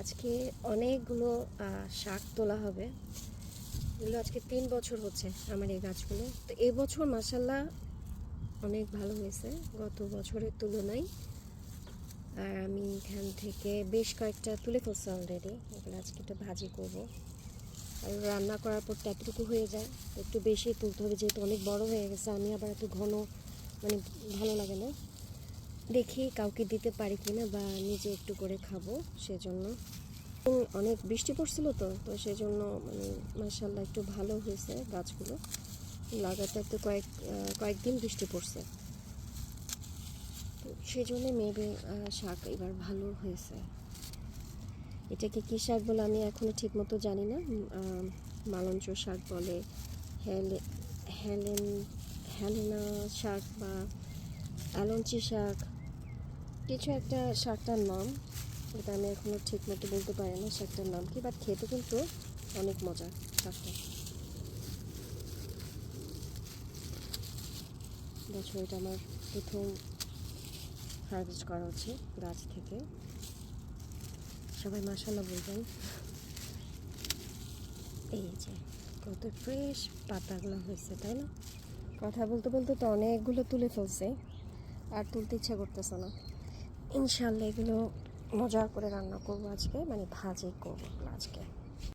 আজকে অনেকগুলো শাক তোলা হবে। এগুলো আজকে তিন বছর হচ্ছে আমার এই গাছগুলো। তো এবছর মাসাল্লাহ অনেক ভালো হয়েছে, গত বছরের তুলনায়। আর আমি এখান থেকে বেশ কয়েকটা তুলে ফেলছি অলরেডি এগুলো আজকে একটু ভাজি করব। আর রান্না করার পর এতটুকু হয়ে যায়, একটু বেশি তুলতে হবে যেহেতু অনেক বড় হয়ে গেছে, আমি আবার এত ঘন মানে ভালো লাগে না। দেখি কাউকে দিতে পারি কিনা বা নিজে একটু করে খাব সেজন্য। অনেক বৃষ্টি পড়ছিল তো তো সেজন্য মানে মাসাল্লাহ একটু ভালো হয়েছে গাছগুলো। লাগাতার তো কয়েক কয়েকদিন বৃষ্টি পড়ছে। তো সেই জন্য মেবি শাক এবার ভালো হয়েছে। এটাকে কী শাক বলে আমি এখনও ঠিক মতো জানি না। মালঞ্চ শাক বলে, হেলে, হেলেন, হেলেনা শাক বা অ্যালঞ্চি শাক। কিছু একটা শাকটার নাম এটা আমি এখনও ঠিক মতো বলতে পারি না শাকটার নাম কি বাট খেতে কিন্তু অনেক মজা শাকটা বছর এটা আমার প্রথম হারভেস্ট করা হচ্ছে গাছ থেকে। সবাই মাসাল্লাহ বলবেন। এই যে কত ফ্রেশ পাতাগুলো হয়েছে, তাই না? কথা বলতে বলতে তো অনেকগুলো তুলে ফেলছে, আর তুলতে ইচ্ছা করতেছে না। ইনশাল্লাহ এগুলো মজা করে রান্না করব আজকে মানে ভাজি করব আজকে।